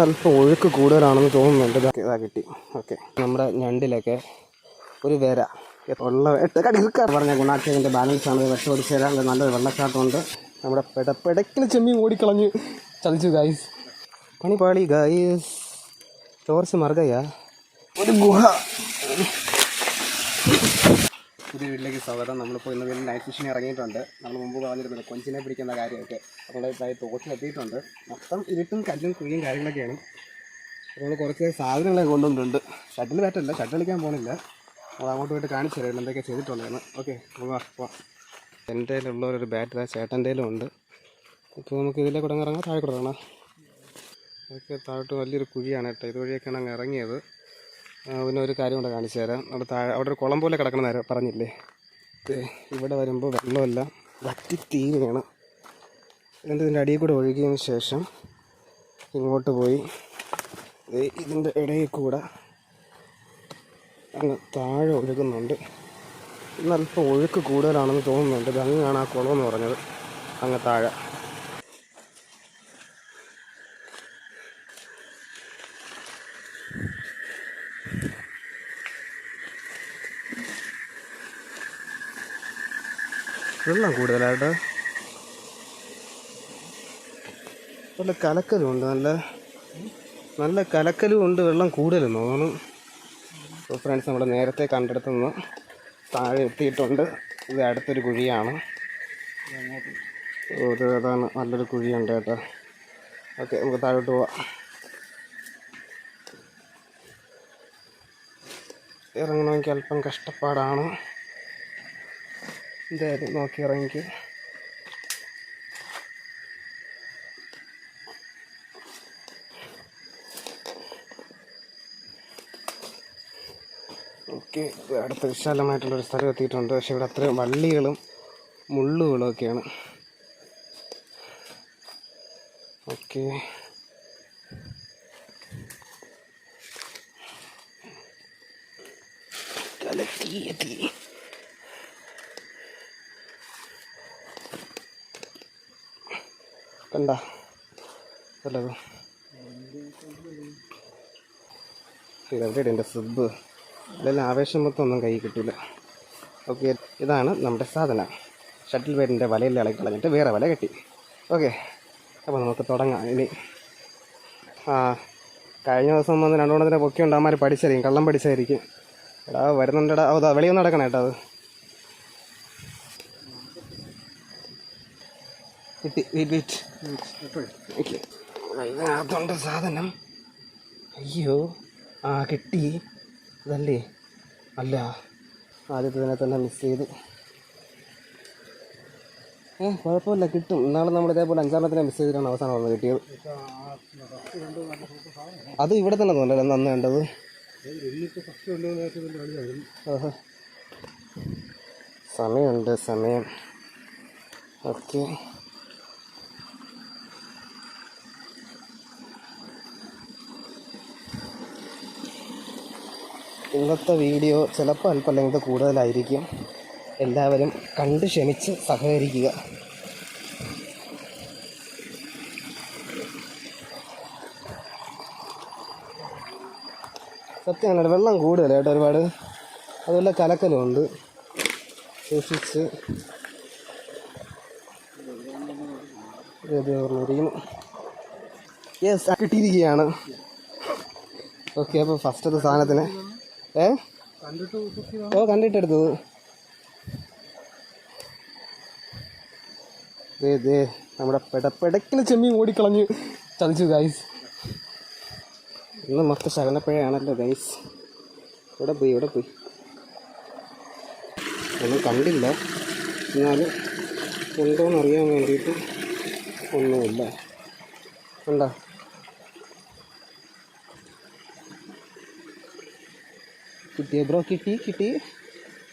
അല്പം ഒഴുക്ക് കൂടുതലാണെന്ന് തോന്നുന്നുണ്ട് ഇതാ കിട്ടി. ഓക്കെ നമ്മുടെ ഞണ്ടിലൊക്കെ ഒരു വേര. ഉള്ള എടുക്കാൻ പറഞ്ഞ ഗുണാക്ഷേന്റെ ബാലൻസ് ആണ്. വെട്ട ഒടിച്ചു തരാൻ നല്ലൊരു വെള്ളച്ചാട്ടമുണ്ട്. നമ്മുടെ പെട പെടക്കിന് ചെമ്മീൻ ഓടിക്കളഞ്ഞ് ചതിച്ചു ഗായ്സ് പണിപാളി ഗായ്സ് ടോർച്ച് മറുകയാ ഒരു ഗുഹ. പുതിയ വീട്ടിലേക്ക് സ്വാഗതം. നമ്മളിപ്പോൾ ഇന്ന് വീട്ടിൽ നൈറ്റ് മിഷീൻ ഇറങ്ങിയിട്ടുണ്ട്. നമ്മൾ മുമ്പ് പറഞ്ഞിരുന്നത് കൊഞ്ചിനെ പിടിക്കുന്ന കാര്യമൊക്കെ അപ്പോൾ ഇതായി തോട്ടിലെത്തിയിട്ടുണ്ട്. മൊത്തം ഇരുട്ടും കല്ലും കുഴിയും കാര്യങ്ങളൊക്കെയാണ്. നമ്മൾ കുറച്ച് സാധനങ്ങളൊക്കെ കൊണ്ടുവന്നിട്ടുണ്ട്. ഷട്ടിൽ ബാറ്റല്ല ഷട്ടിൽ കളിക്കാൻ പോകണില്ല നമ്മൾ അങ്ങോട്ട് പോയിട്ട് കാണിച്ചു തരാം എന്തൊക്കെ ചെയ്തിട്ടുള്ളതെന്ന്. ഓക്കെ നമുക്ക് എന്റെ ഉള്ള ഒരു ബാറ്റ് ഇതാ ചേട്ടന്റെ ഉണ്ട്. ഇപ്പോൾ നമുക്ക് ഇതിലെ കൂടെ ഇറങ്ങാം താഴെ കൂടെ ഇറങ്ങാം. അതൊക്കെ താഴോട്ട് വലിയൊരു കുഴിയാണ് കേട്ടോ. ഇതുവഴിയൊക്കെയാണ് അങ്ങ് ഇറങ്ങിയത്. പിന്നെ ഒരു കാര്യം കൂടെ കാണിച്ചു തരാം. അവിടെ താഴെ അവിടെ ഒരു കുളം പോലെ കിടക്കണ നേരം പറഞ്ഞില്ലേ? ഇവിടെ വരുമ്പോൾ വെള്ളമല്ല വറ്റി തീരുകയാണ് എന്നിട്ട് ഇതിന്റെ അടിയിൽ കൂടെ ഒഴുകിയതിന് ശേഷം ഇങ്ങോട്ട് പോയി ഇതിന്റെ ഇടയിൽ കൂടെ അങ്ങ് താഴെ ഒഴുകുന്നുണ്ട്. ഇന്ന് അല്പം ഒഴുക്ക് കൂടുതലാണെന്ന് തോന്നുന്നുണ്ട്. ഇത് അങ്ങാണ് ആ കുളം എന്ന് പറഞ്ഞത്. അങ്ങ് താഴെ. വെള്ളം കൂടുതലായിട്ട്. നല്ല കലക്കലും ഉണ്ട് നല്ല നല്ല കലക്കലും ഉണ്ട് വെള്ളം കൂടുതലും. തോന്നുന്നു അപ്പോൾ ഫ്രണ്ട്സ് നമ്മൾ നേരത്തെ കണ്ടെടുത്ത് നിന്ന് താഴെ എത്തിയിട്ടുണ്ട്. ഇത് അടുത്തൊരു കുഴിയാണ്. ഒരു ഏതാണ്? നല്ലൊരു കുഴിയുണ്ട് കേട്ടോ. ഓക്കെ നമുക്ക് താഴോട്ട് പോവാം. ഇറങ്ങണമെങ്കിൽ അല്പം കഷ്ടപ്പാടാണ്. എന്തായാലും നോക്കി ഇറങ്ങിക്ക്. ഓക്കെ അടുത്ത വിശാലമായിട്ടുള്ളൊരു സ്ഥലം എത്തിയിട്ടുണ്ട്. പക്ഷെ ഇവിടെ അത്രയും വള്ളികളും മുള്ളുകളും ഒക്കെയാണ്. ഓക്കെ. കണ്ട വല്ലതും. ഇതെവിടെ എന്റെ സുബ് ഇതെല്ലാം ആവേശം മൊത്തം ഒന്നും കൈ കിട്ടില്ല ഓക്കെ ഇതാണ് നമ്മുടെ സാധനം. ഷട്ടിൽ ബേറ്റിന്റെ വലയിൽ ഇളക്കി കളഞ്ഞിട്ട് വേറെ വല കെട്ടി. ഓക്കെ അപ്പോൾ നമുക്ക് തുടങ്ങാം. ഇനി ആ കഴിഞ്ഞ ദിവസം വന്ന് രണ്ടുമൂന്നതിനെ പൊക്കി ഉണ്ടാമാർ പഠിച്ചായിരിക്കും കള്ളം പഠിച്ചായിരിക്കും എടാ വരുന്നുണ്ടടാ. അതാ വെളിയിൽ നടക്കണം കേട്ടോ അത്. കിട്ടി വെയിറ്റ് വെയിറ്റ് ഓക്കെ ഇതിനകത്തുണ്ട് സാധനം. അയ്യോ ആ കിട്ടി. അതല്ലേ? അല്ല ആദ്യത്തെ തന്നെ മിസ് ചെയ്ത്. ഏ കുഴപ്പമില്ല കിട്ടും. ഇന്നാളെ നമ്മൾ ഇതേപോലെ അഞ്ചാമത്തിനെ മിസ് ചെയ്തിട്ടാണ് അവസാനം വന്ന് കിട്ടിയത്. അത് ഇവിടെ തന്നെ തോന്നല്ലേ നന്ന് വേണ്ടത്. സമയമുണ്ട് സമയം. ഓക്കെ. ഇന്നത്തെ വീഡിയോ ചിലപ്പോൾ അല്പം ലെങ്ത് കൂടുതലായിരിക്കും. എല്ലാവരും കണ്ട് ക്ഷമിച്ച് സഹകരിക്കുക. സത്യമാണ് വെള്ളം കൂടുതലായിട്ട് ഒരുപാട്. അതുപോലെ കലക്കലുമുണ്ട് സൂക്ഷിച്ച് യെസ് കിട്ടിയിരിക്കുകയാണ്. ഓക്കെ അപ്പോൾ ഫസ്റ്റത്തെ സാധനത്തിന് ഏ? ഓ കണ്ടിട്ടെടുത്തത് ദേ ദേ നമ്മുടെ പെട പെടക്കിന് ചെമ്മീൻ ഓടിക്കളഞ്ഞ് ചതിച്ചു ഗൈസ് ഇന്ന് മൊത്തം ശകനപ്പഴയാണല്ലോ ഗൈസ് ഇവിടെ പോയി ഇവിടെ പോയി. ഒന്നും കണ്ടില്ല. എന്നാലും ഉണ്ടോ അറിയാൻ വേണ്ടിയിട്ട് ഒന്നുമില്ല. ഉണ്ടോ കിട്ടിയ ബ്രോ കിട്ടി കിട്ടി.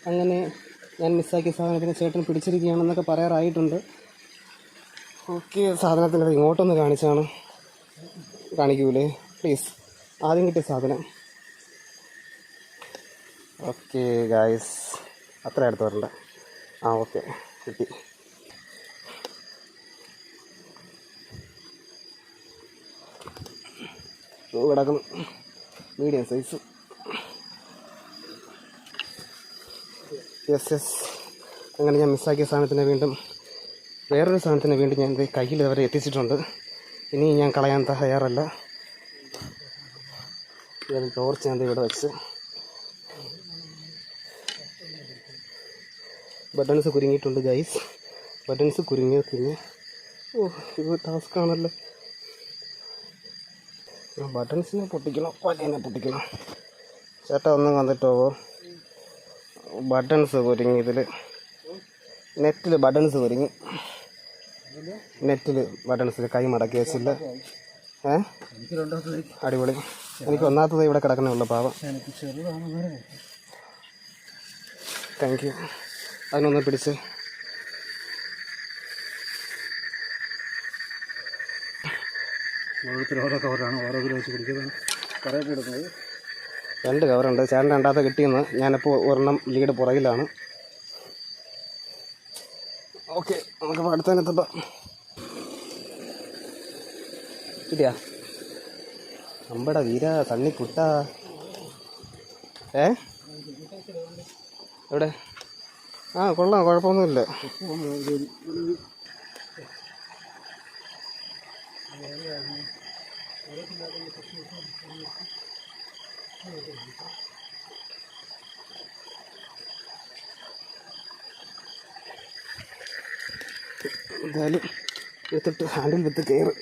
അങ്ങനെ ഞാൻ മിസ്സാക്കിയ സാധനത്തിന് ചേട്ടൻ പിടിച്ചിരിക്കുകയാണെന്നൊക്കെ പറയാറായിട്ടുണ്ട്. ഓക്കെ സാധനത്തിന്റെ ഇങ്ങോട്ടൊന്ന് കാണിച്ചാണ്. കാണിക്കൂലേ? പ്ലീസ് ആദ്യം കിട്ടിയ സാധനം. ഓക്കെ ഗായ്സ് അത്ര അടുത്ത് വരണ്ട. ആ ഓക്കെ. കിട്ടി. കിടക്കുന്നു. Medium size. യെസ് യെസ് അങ്ങനെ ഞാൻ മിസ്സാക്കിയ സാധനത്തിനെ വീണ്ടും വേറൊരു സാധനത്തിനെ വീണ്ടും ഞാൻ കയ്യിൽ അവരെ എത്തിച്ചിട്ടുണ്ട്. ഇനി ഞാൻ കളയാൻ തയ്യാറല്ല. ടോർച്ച് ഞാൻ ഇവിടെ വെച്ച്. ബട്ടൺസ് കുരുങ്ങിയിട്ടുണ്ട് ഗൈസ് ബട്ടൺസ് കുരുങ്ങിയത് പിന്നെ ഓ ഇത് ടാസ്ക് ആണല്ലോ. ബട്ടൺസിനെ പൊട്ടിക്കണം. വലേനെ പൊട്ടിക്കണം. ചേട്ടാ ഒന്നും വന്നിട്ടോ ബട്ടൺസ് കുരുങ്ങി ഇതിൽ നെറ്റിൽ ബട്ടൺസ് കുരുങ്ങി നെറ്റിൽ ബട്ടൺസിൽ കൈ മടക്കി വെച്ചില്ല ഏ? അടിപൊളി. എനിക്ക് ഒന്നാത്തത് ഇവിടെ കിടക്കണേ ഉള്ളു പാവം. താങ്ക് യു അതിനൊന്ന് പിടിച്ച്. ഓരോ കവറാണ് ഓരോ കിലോ വെച്ച് പിടിക്കുന്നത്. കുറേ എടുക്കുന്നത്. രണ്ട് കവറുണ്ട് ചേട്ടൻ രണ്ടാമത്തെ കിട്ടിയെന്ന് ഞാനിപ്പോൾ ഒരെണ്ണം ലീഡ് പുറകിലാണ്. ഓക്കെ നമുക്ക് അടുത്തതിനെത്തപ്പം കിട്ടിയാ? അമ്പട വീര തണ്ണി കുട്ട ഏ? എവിടെ? ആ കൊള്ളാം കുഴപ്പമൊന്നുമില്ല. എന്തായാലും എടുത്തിട്ട് ഹാൻഡിൽ വിത്ത് കയറ്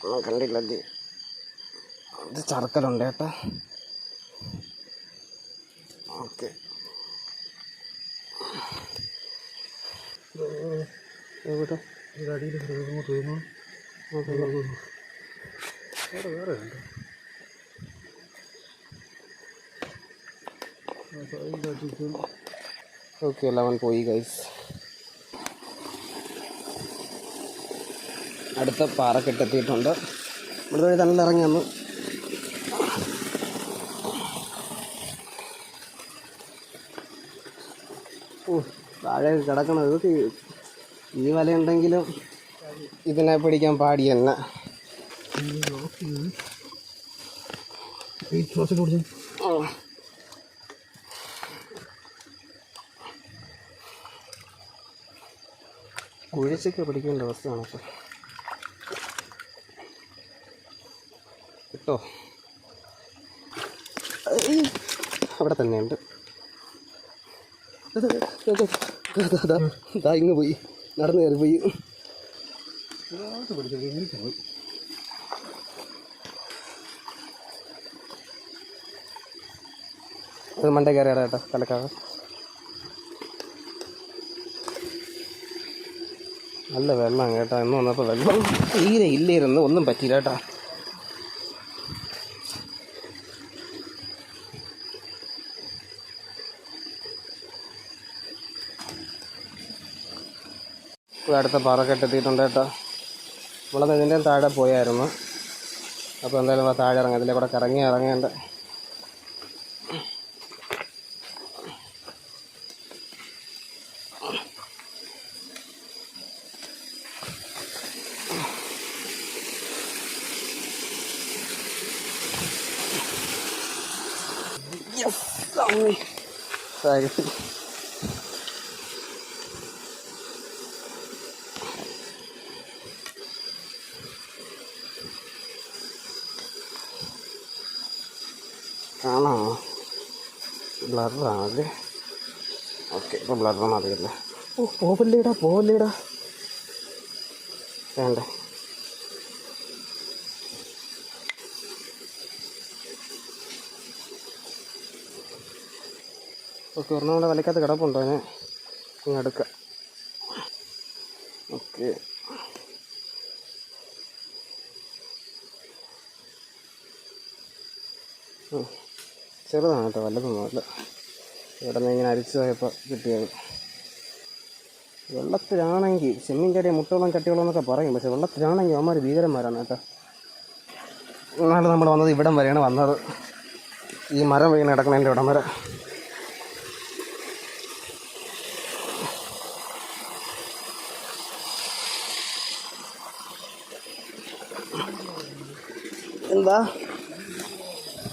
ഒന്നും കണ്ടില്ലല്ലേ ഇത് ചറക്കലുണ്ട് കേട്ടോ ഓക്കെ എവിടെ അടിയിൽ. വേറെ വേറെ ഉണ്ട്. ഓക്കെ ലെവൻ പോയി ഗൈസ് അടുത്ത പാറ പാറക്കെട്ടെത്തിയിട്ടുണ്ട് ഇവിടെ വഴി തന്നെ ഇറങ്ങി വന്നു. ഓ താഴെ കിടക്കണം ഇതൊക്കെ ഈ വലയുണ്ടെങ്കിലും ഇതിനെ പിടിക്കാൻ പാടി കുഴിച്ചൊക്കെ പിടിക്കേണ്ട അവസ്ഥയാണ് ഇപ്പം. കേട്ടോ. അവിടെ തന്നെയുണ്ട്. ഇങ്ങ് പോയി. നടന്നു കയറി പോയി. പിടിച്ചു പോയി. അത് മണ്ടേ കയറി കേട്ടോ തലക്കാവ്. നല്ല വെള്ളം കേട്ടോ എന്ന് വന്നപ്പോൾ വെള്ളം തീരെ ഇല്ലായിരുന്നു ഒന്നും പറ്റിയില്ല കേട്ടോ. അടുത്ത പാറക്കെട്ട് എത്തിയിട്ടുണ്ട് കേട്ടോ. നമ്മളത് ഇതിന്റെ താഴെ പോയായിരുന്നു. അപ്പോൾ എന്തായാലും താഴെ ഇറങ്ങാം ഇതിലെ കൂടെ കറങ്ങി ഇറങ്ങേണ്ട. Yes, xong đi Đây Cá nào Lát vào chứ okay ഇപ്പോൾ ബ്ലറാണ് അറിയില്ലേ ഓ പോവല്ലേടാ പോവല്ലേടാ. വേണ്ടേ? ഓക്കെ ഒരെണ്ണം കൂടെ വലക്കകത്ത് കിടപ്പുണ്ടോ അതിനെ ഇങ്ങനെ എടുക്കാം ഓക്കെ. ചെറുതാണ് കേട്ടോ വല്ലതൊന്നുമല്ല ഇവിടെ നിന്ന് ഇങ്ങനെ അരിച്ചു പോയപ്പോൾ കിട്ടിയത്. വെള്ളത്തിലാണെങ്കിൽ ചെമ്മീൻ ചടിയ മുട്ടോളം ചട്ടിയോളം എന്നൊക്കെ പറയും. പക്ഷെ വെള്ളത്തിലാണെങ്കിൽ അവന്മാർ ഭീകരന്മാരാണ് കേട്ടോ. ഇന്നാണ് നമ്മൾ വന്നത് ഇവിടം വരെയാണ് വന്നത്. ഈ മരം വീണ് കിടക്കണതിന്റെ ഇവിടം വരെ. എന്താ?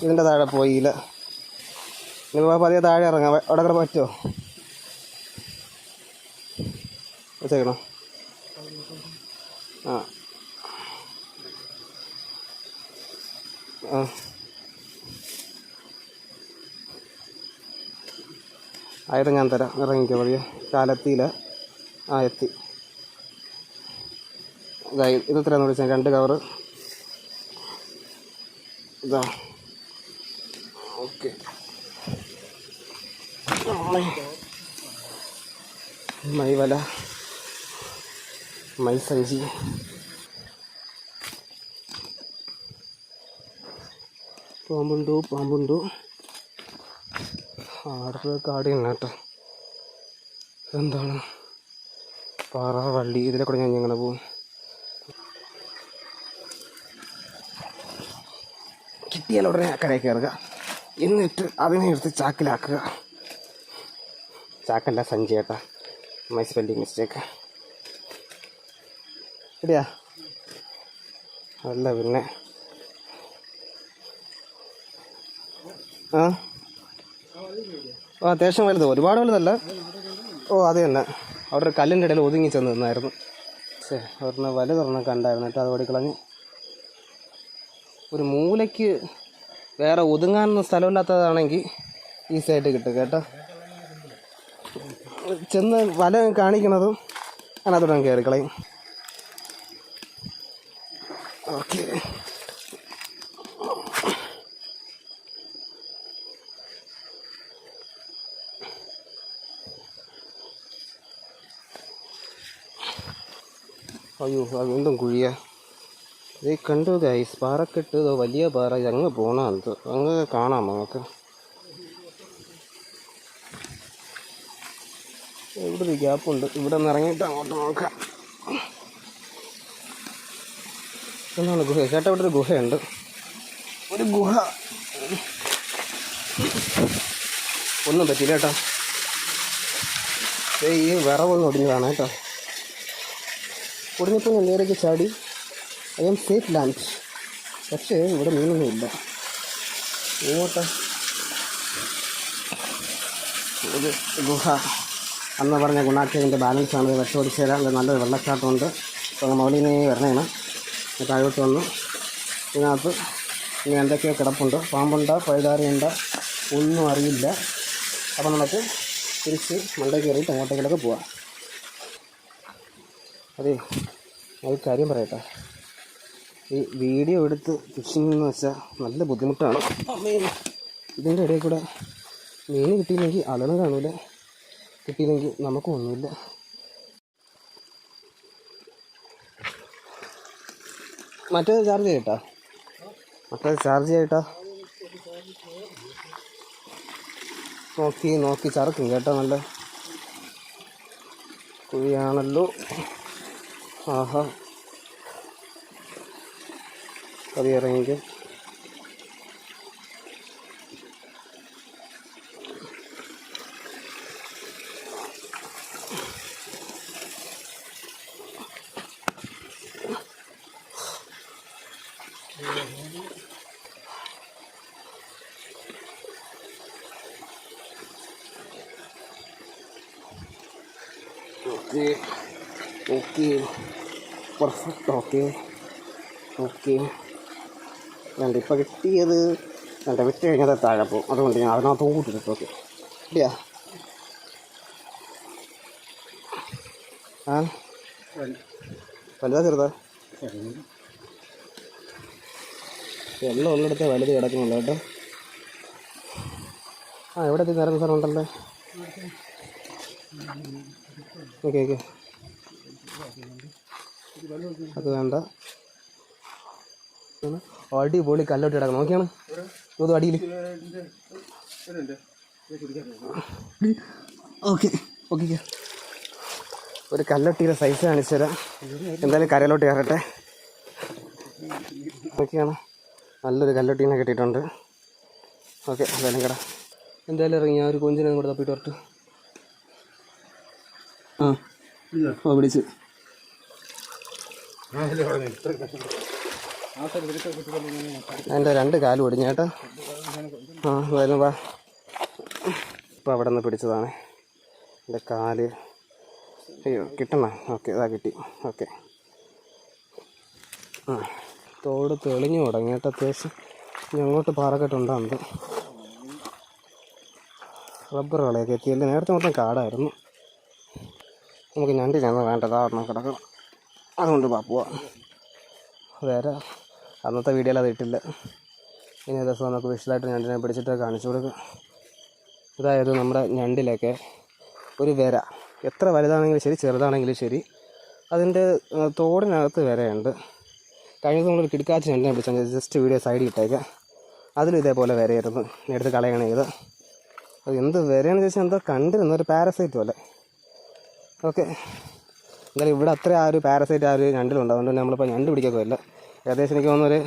ഇതിന്റെ താഴെ പോയില്ല നിങ്ങൾ പതിയെ താഴെ ഇറങ്ങാം. അവിടെ കൂടെ പറ്റുമോ വെച്ചേക്കണോ? ആ. ആ. ആയത് ഞാൻ തരാം. ഇറങ്ങിക്കോ പതിയെ. കാലത്തിയില്ല ആ എത്തി. ഇതായി ഇത് എത്രയാന്ന് വിളിച്ചാൽ രണ്ട് കവറ് ഇതാ. ഓക്കെ. മൈവല മൈസഞ്ചി. പാമ്പുണ്ടോ പാമ്പുണ്ട്. ആടൊക്കെ കാട് തന്നെ കേട്ടോ. എന്താണ് പാറ വള്ളി ഇതിലെ കൂടെ ഞാൻ എങ്ങനെ പോകും. കിട്ടിയാൽ ഉടനെ അക്കരെ കയറുക. എന്നിട്ട് അതിനെ എടുത്ത് ചാക്കിലാക്കുക. ചാക്കല്ല സഞ്ചേട്ടാ മൈ സ്പെല്ലിങ് മിസ്റ്റേക്ക് ഇടിയാ. അല്ല പിന്നെ. ആ? ഓ അത്യാവശ്യം വലുത്. ഒരുപാട് വലുതല്ല. ഓ അത് തന്നെ. അവിടെ ഒരു കല്ലിന്റെ ഇടയിൽ ഒതുങ്ങി ചെന്ന് നിന്നായിരുന്നു. ശേ ഒരെണ്ണം വലുതൊരെണ്ണം കണ്ടായിരുന്നു കേട്ടോ അത് ഓടിക്കളഞ്ഞ്. ഒരു മൂലയ്ക്ക് വേറെ ഒതുങ്ങാനൊന്നും സ്ഥലമില്ലാത്തതാണെങ്കിൽ ഈസിയായിട്ട് കിട്ടും കേട്ടോ. ചെന്ന് വല കാണിക്കണതും അതിനകത്തോടെ കയറി കളയും. ഓക്കെ. അയ്യോ അതെന്തും കുഴിയ. ഇത് കണ്ടു ഗൈസ് പാറക്കെട്ട് വലിയ പാറ അങ്ങ് എന്ത് അങ്ങ് കാണാം നമുക്ക്. ഇവിടെ ഒരു ഗ്യാപ്പുണ്ട് ഇവിടെ നിന്ന് ഇറങ്ങിയിട്ട് അങ്ങോട്ട് നോക്കാം. എന്താണ് ഗുഹ? ചേട്ടാ ഇവിടെ ഒരു ഗുഹയുണ്ട്. ഒരു ഗുഹ. ഒന്നും പറ്റില്ല കേട്ടോ. ദേ ഈ വിറവൊന്നും ഒടിഞ്ഞതാണ് കേട്ടോ. ഒടിഞ്ഞപ്പോൾ ഞാൻ നേരേക്ക് ചാടി. I'm safe land. പക്ഷേ ഇവിടെ മീനൊന്നും ഇല്ല. ഇങ്ങോട്ടാ. ഒരു ഗുഹ. അന്ന് പറഞ്ഞ ഗുണാക്ഷേവിന്റെ വെച്ചോടിച്ച് തരാൻ. അത് നല്ലൊരു വെള്ളച്ചാട്ടമുണ്ട്. അപ്പോൾ മൗലിനെ വരണേണ്. താഴോട്ട് വന്നു. ഇതിനകത്ത് ഇനി എന്തൊക്കെയോ കിടപ്പുണ്ട്. പാമ്പുണ്ട പഴുതാരയുണ്ട. ഒന്നും അറിയില്ല. അപ്പോൾ നമുക്ക് തിരിച്ച് മണ്ടേ കയറിയിട്ട് അങ്ങോട്ടേക്കിലൊക്കെ പോവാം. അതെ ഒരു കാര്യം പറയട്ടെ. ഈ വീഡിയോ എടുത്ത് ഫിഷിംഗ് എന്ന് വെച്ചാൽ നല്ല ബുദ്ധിമുട്ടാണ്. ഇതിന്റെ ഇടയിൽ കൂടെ മീൻ കിട്ടിയില്ലെങ്കിൽ അലണ് കാണൂല? കിട്ടിയില്ലെങ്കിൽ നമുക്കും ഒന്നുമില്ല. മറ്റേത് ചാർജ് ചെയ്യട്ടാ. മറ്റേത് ചാർജ് ചെയ്യട്ടാ. നോക്കി നോക്കി ചറക്കും കേട്ടോ നല്ല കുഴിയാണല്ലോ. ആഹാ. പതി ഇറങ്ങിക്കും okay okay perfect okay. Okay. വേണ്ട ഇപ്പം കിട്ടിയത് വേണ്ട വിറ്റ് കഴിഞ്ഞാൽ അത് താഴെ പോകും. അതുകൊണ്ട് ഞാൻ അതിനകത്ത് കൂട്ടിട്ട് ഓക്കെ. ഇല്ല ആ? വലുതാ ചെറുതാ? വെള്ളം ഉള്ളിടത്ത് വലുത് കിടക്കുന്നുള്ളൂ കേട്ടോ. ആ എവിടെ എത്തി? നേരം സാറുണ്ടല്ലേ ഓക്കെ ഓക്കെ. അത് വേണ്ട. അടിപൊളി കല്ലോട്ട് കിടക്കണം. നോക്കിയാണ്. ഇത് അടിയിൽ ഓക്കെ ഓക്കെ ഒരു കല്ലൊട്ടിയുടെ സൈസ് കാണിച്ചു തരാം. എന്തായാലും കരയിലോട്ട് കയറട്ടെ. ഓക്കെയാണ് നല്ലൊരു കല്ലൊട്ടീനെ കിട്ടിയിട്ടുണ്ട്. ഓക്കെ എന്തായാലും കട. എന്തായാലും ഇറങ്ങി. ആ ഒരു കൊഞ്ചിനെ കൂടെ തപ്പിയിട്ട് വരട്ടു. ആ. ഓ പിടിച്ച് ആ സൈഡ് തിരിച്ച് കുത്തിക്കൊണ്ടിങ്ങനെ എന്റെ രണ്ട് കാലും ഒടിഞ്ഞേട്ടാ. ആ വരുന്നു വാ. ഇപ്പം അവിടെ നിന്ന് പിടിച്ചതാണ്. എന്റെ കാൽ. അയ്യോ കിട്ടണ? ഓക്കെ ഇതാ കിട്ടി. ഓക്കെ. ആ തോട് തെളിഞ്ഞു തുടങ്ങിയിട്ട് അത്യാവശ്യം. ഞങ്ങോട്ട് പാറക്കെട്ടുണ്ടാകുന്നത്. റബ്ബർ കളയൊക്കെ എത്തിയല്ലേ നേരത്തെ മൊത്തം കാടായിരുന്നു. നമുക്ക് ഞണ്ടി ചെന്ന് വേണ്ടതാ ഒന്നും കിടക്കണം. അതുകൊണ്ട് വാ പോവാം. വേറെ അന്നത്തെ വീഡിയോയിൽ അത് ഇട്ടില്ല. ഇനി ദിവസം നമുക്ക് വിഷലായിട്ട് ഞണ്ടിനെ പിടിച്ചിട്ട് കാണിച്ചു കൊടുക്കുക അതായത് നമ്മുടെ ഞണ്ടിലൊക്കെ ഒരു വര. എത്ര വലുതാണെങ്കിലും ശരി ചെറുതാണെങ്കിലും ശരി അതിന്റെ തോടിനകത്ത് വരയുണ്ട്. കഴിഞ്ഞ ദിവസം നമ്മളൊരു കിടക്കാച്ച ഞണ്ടിനെ പിടിച്ചാൽ ജസ്റ്റ് വീഡിയോ സൈഡിൽ ഇട്ടേക്കാം. അതിലും ഇതേപോലെ വരയായിരുന്നു. എടുത്ത് കളയണേ ഇത് അത് എന്ത് വരയാണെന്ന് ചോദിച്ചാൽ എന്തോ കണ്ടിരുന്നു ഒരു പാരസൈറ്റ് പോലെ. ഓക്കെ എന്തായാലും ഇവിടെ അത്ര ആ ഒരു പാരസൈറ്റ് ആ ഒരു ഞണ്ടിലുണ്ട് അതുകൊണ്ട് തന്നെ നമ്മളിപ്പോൾ ഞണ്ട് പിടിക്കൊക്കെ ഇല്ല ഏകദേശം എനിക്ക് തോന്നുന്നൊരു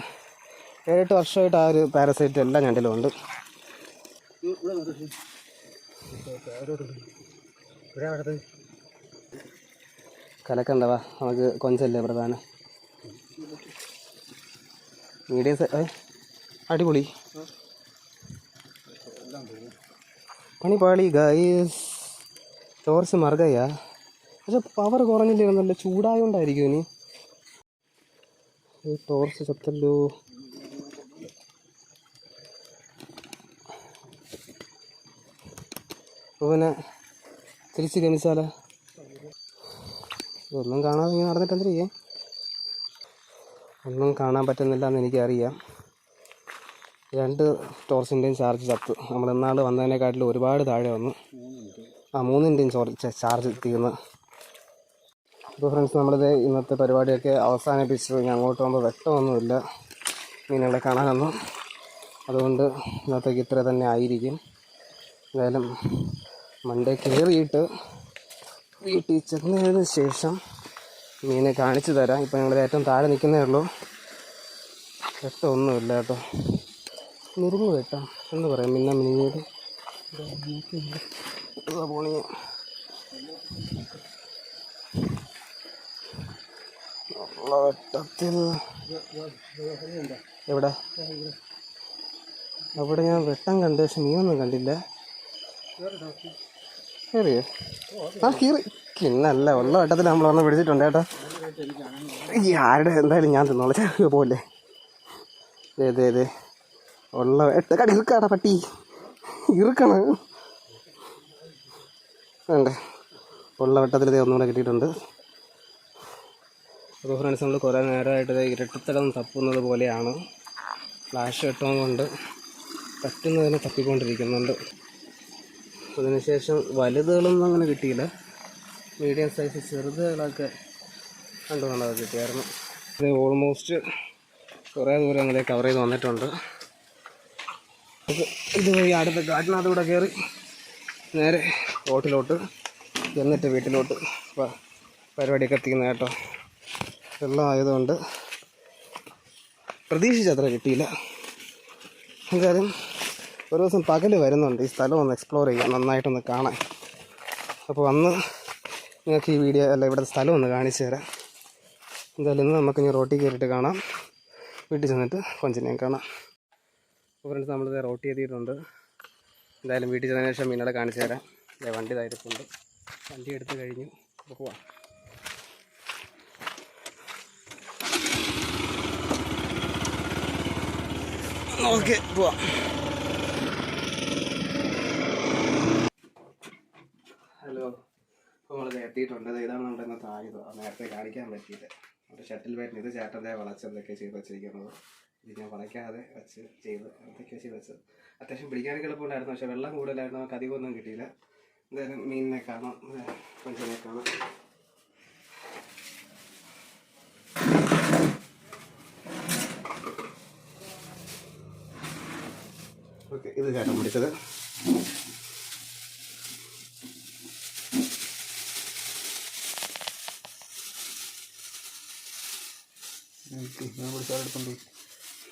ഏഴെട്ട് വർഷമായിട്ട് ആ ഒരു പാരസൈറ്റ് എല്ലാ ഞണ്ടിലും ഉണ്ട്. ഇവിടെ നോക്ക്. ഇവിടെ അടുത്ത് കലക്കണ്ടവാ നമുക്ക് കൊഞ്ചല്ലേ പ്രധാനം. മീഡിയം അടിപൊളി. പണി പാളി ഗൈസ് ടോർച്ച് മറുകയാ പക്ഷെ പവർ കുറഞ്ഞില്ലായിരുന്നല്ലോ ചൂടായോണ്ടായിരിക്കും ഇനി. ടോർച്ച് ചത്തല്ലോ. പിന്നെ തിരിച്ച് ഗമിച്ചാലോ ഇതൊന്നും കാണാതെ ഇങ്ങനെ നടന്നിട്ട് എന്ത് ഒന്നും കാണാൻ പറ്റുന്നില്ല എന്ന് എനിക്കറിയാം. രണ്ട് ടോർച്ചിന്റെയും ചാർജ് ചത്തു. നമ്മൾ ഇന്നാൾ വന്നതിനെക്കാട്ടിലും ഒരുപാട് താഴെ വന്നു. ആ മൂന്നിന്റെയും ചാർജ് തീർന്ന്. അപ്പോൾ ഫ്രണ്ട്സ് നമ്മളിത് ഇന്നത്തെ പരിപാടിയൊക്കെ അവസാനിപ്പിച്ചു ഇനി അങ്ങോട്ട് പോകുമ്പോൾ വ്യക്തമൊന്നുമില്ല. മീനുകളെ കാണാനൊന്നും. അതുകൊണ്ട് ഇന്നത്തേക്ക് ഇത്ര തന്നെ ആയിരിക്കും. എന്തായാലും മണ്ടേ കയറിയിട്ട് വീട്ടിൽ ചെന്നതിന് ശേഷം മീനെ കാണിച്ചു തരാം. ഇപ്പോൾ ഞങ്ങൾ ഏറ്റവും താഴെ നിൽക്കുന്നേ ഉള്ളൂ. വെട്ടമൊന്നുമില്ല കേട്ടോ. നുറുങ്ങ് വെട്ടാം. എന്ന് പറയാം? മിന്ന മിനിഞ്ഞത് പോണി. ഉള്ള വെട്ടത്തിൽ. എവിടെ? അവിടെ ഞാൻ വെട്ടം കണ്ടു പക്ഷെ മീനൊന്നും കണ്ടില്ല. കയറിയോ ആ കീറി. കിണ്ണല്ല ഉള്ള വട്ടത്തിൽ നമ്മൾ വന്ന് പിടിച്ചിട്ടുണ്ട് കേട്ടോ. ഈ ആരുടെ എന്തായാലും ഞാൻ തിന്നോളാം. പോലെ അതെ ദേ ഉള്ള വെട്ട കടി ഇറുക്കാടാ പട്ടി. ഇറുക്കണ. വേണ്ട? ഉള്ള വെട്ടത്തിൽ ഒന്നുകൂടെ കിട്ടിയിട്ടുണ്ട്. അപ്പോൾ ഫ്രണ്ട്സ് നമ്മൾ കുറേ നേരമായിട്ട് ഇരട്ടത്തടം തപ്പുന്നത് പോലെയാണ്. ഫ്ലാഷ് വെട്ടവും കൊണ്ട് പറ്റുന്നതിനെ തപ്പിക്കൊണ്ടിരിക്കുന്നുണ്ട്. അതിനുശേഷം വലുതുകളൊന്നും അങ്ങനെ കിട്ടിയില്ല. മീഡിയം സൈസ് ചെറുതുകളൊക്കെ കണ്ടു മൂന്നൊക്കെ കിട്ടിയായിരുന്നു. ഇത് ഓൾമോസ്റ്റ് കുറേ ദൂരം അങ്ങനെ കവർ ചെയ്ത് വന്നിട്ടുണ്ട്. ഇത് ഇതുവഴി അടുത്ത കാട്ടിനകത്തൂടെ കയറി നേരെ റോട്ടിലോട്ട് എന്നിട്ട് വീട്ടിലോട്ട് പരിപാടിയൊക്കെ എത്തിക്കുന്ന കേട്ടോ. വെള്ളം ആയതുകൊണ്ട് പ്രതീക്ഷിച്ചത്ര കിട്ടിയില്ല. എന്തായാലും ഒരു ദിവസം പകൽ വരുന്നുണ്ട് ഈ സ്ഥലം ഒന്ന് എക്സ്പ്ലോർ ചെയ്യാം നന്നായിട്ടൊന്ന് കാണാൻ. അപ്പോൾ വന്ന് നിങ്ങൾക്ക് ഈ വീഡിയോ അല്ല ഇവിടെ സ്ഥലം ഒന്ന് കാണിച്ചു തരാം. എന്തായാലും ഇന്ന് നമുക്ക് ഇനി റോട്ടിൽ കയറിയിട്ട് കാണാം. വീട്ടിൽ ചെന്നിട്ട് കൊഞ്ചിനെയും കാണാം. അപ്പോൾ ഫ്രണ്ട്സ് നമ്മളിത് റോട്ടി എത്തിയിട്ടുണ്ട്. എന്തായാലും വീട്ടിൽ ചെന്നതിന് ശേഷം മീനുകളെ കാണിച്ചു തരാം. വണ്ടി ഇതായിട്ടുണ്ട് വണ്ടി എടുത്ത് കഴിഞ്ഞു. പോവാം. ഓക്കെ പോവാം. ഹലോ. അപ്പോൾ നമ്മൾ എത്തിയിട്ടുണ്ട് ഇതാണ് നമ്മുടെ ഇന്നത്തെ ആയുധം. നേരത്തെ കാണിക്കാൻ പറ്റിയില്ല. നമ്മുടെ ഷട്ടിൽ ബാറ്റിന് ഇത് ചേട്ടന്റെ വളച്ചെന്തൊക്കെ ചെയ്ത് വെച്ചിരിക്കുന്നത്. ഇത് ഞാൻ വളയ്ക്കാതെ വെച്ച് ചെയ്ത് എന്തൊക്കെയാണ് ചെയ്ത് വെച്ചത്. അത്യാവശ്യം പിടിക്കാനൊക്കെ എളുപ്പമുണ്ടായിരുന്നു. പക്ഷേ വെള്ളം കൂടുതലായിരുന്നു. നമുക്ക് അധികമൊന്നും കിട്ടിയില്ല. എന്തായാലും മീനിനെ കാണാം. കൊഞ്ചിനെ കാണാം ഓക്കെ ഇത് കയറ്റം പിടിച്ചത് ഞാൻ പിടിച്ചാലെടുത്തുണ്ട്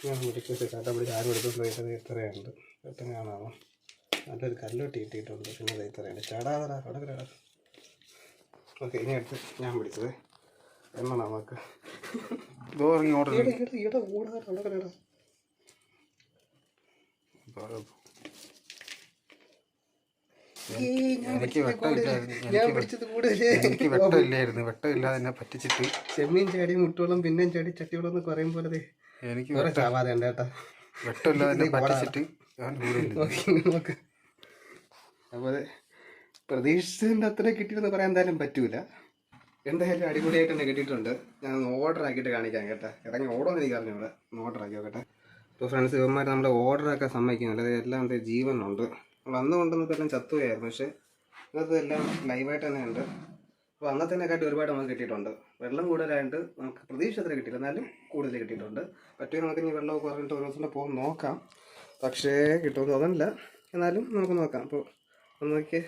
ഞാൻ പിടിച്ചത് കട്ട പിടിച്ച് ആരും എടുത്തോണ്ട് പോയിട്ട് ഇത്രയുണ്ട്. പെട്ടെന്ന് കാണാമോ നല്ലൊരു കല്ലോട്ടി കിട്ടിയിട്ടുണ്ട്. പിന്നെ അത് ഇത്രയുണ്ട്. ചേടാതടാ അവിടെ കിടാ ഓക്കെ ഇനി അടുത്ത് ഞാൻ പിടിച്ചത്. എന്നാ നമുക്ക്? ഇതോ ഇറങ്ങി ഓർഡർ അവിടെ എനിക്ക് എനിക്ക് വെട്ടമില്ലായിരുന്നു. വെട്ടമില്ലാതെ എന്നെ പറ്റിച്ചിട്ട്. ചെമ്മീൻ ചാടി മുട്ടുവെള്ളം പിന്നെയും ചാടി ചട്ടിവെള്ളം എന്ന് പറയും പോലെ എനിക്ക് ഉണ്ട് കേട്ടാ വെട്ടമില്ലാതെ എന്നെ പറ്റിച്ചിട്ട് ഞാൻ അപ്പോൾ പ്രതീക്ഷിച്ചതിന്റെ അത്ര കിട്ടിയെന്ന് പറയാൻ എന്തായാലും പറ്റൂല. എന്തായാലും അടിപൊളിയായിട്ട് തന്നെ കിട്ടിയിട്ടുണ്ട്. ഞാൻ ഓർഡർ ആക്കിയിട്ട് കാണിക്കാം കേട്ടോ. ഇറങ്ങി ഓടോന്ന് എനിക്ക് അറിഞ്ഞു ഇവിടെ ഓർഡർ ആക്കി നോക്കട്ടെ. ഇപ്പോൾ ഫ്രണ്ട്സ് ഇവന്മാർ നമ്മുടെ ഓർഡറൊക്കെ സമ്മതിക്കുന്നില്ല. അത് എല്ലാം ജീവനുണ്ട്. നമ്മൾ അന്ന് കൊണ്ടുവന്നപ്പോൾ എല്ലാം ചത്തുപോയായിരുന്നു. പക്ഷേ ഇന്നത്തെ എല്ലാം ലൈവായിട്ട് തന്നെ ഉണ്ട് അപ്പോൾ അന്നത്തേനെക്കാട്ടി ഒരുപാട് നമുക്ക് കിട്ടിയിട്ടുണ്ട്. വെള്ളം കൂടുതലായിട്ട് നമുക്ക് പ്രതീക്ഷ അത്ര കിട്ടിയില്ല. എന്നാലും കൂടുതൽ കിട്ടിയിട്ടുണ്ട്. പറ്റുമെങ്കിൽ നമുക്ക് ഇനി വെള്ളമൊക്കെ പറഞ്ഞിട്ട് ഒരു ദിവസം പോകാൻ നോക്കാം. പക്ഷേ കിട്ടുമെന്ന് തോന്നുന്നില്ല. എന്നാലും നമുക്ക് നോക്കാം. അപ്പോൾ ഒന്ന് നോക്കിയേ.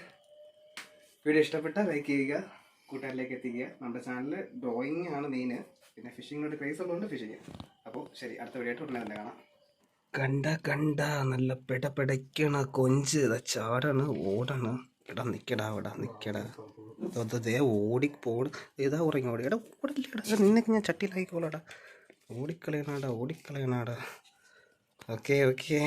വീഡിയോ ഇഷ്ടപ്പെട്ടാൽ ലൈക്ക് ചെയ്യുക കൂട്ടുകാരിലേക്ക് എത്തിക്കുക. നമ്മുടെ ചാനൽ ഡ്രോയിങ് ആണ് മെയിൻ പിന്നെ ഫിഷിങ്ങിനോട് ക്രേസ് ഉള്ളതുകൊണ്ട് ഫിഷിങ് അപ്പോൾ ശരി അടുത്ത വീഡിയോ ആയിട്ട് ഉടനെ തന്നെ കാണാം. കണ്ട കണ്ട നല്ല പെട പെടയ്ക്കണ കൊഞ്ച്. ഇതാ ചാടാണ്. ഓടാണ്. എടാ നിക്കടാ അവിടെ. നിക്കടാ. ദേ ഓടി പോട്. ഇതാ ഉറങ്ങി ഓടി. എടാ ഓടില്ലടാ. നിന്നൊക്കെ ഞാൻ ചട്ടിയിലായിക്കോളടാ ഓടിക്കളയണാടാ ഓടിക്കളയണാടാ. Okay okay.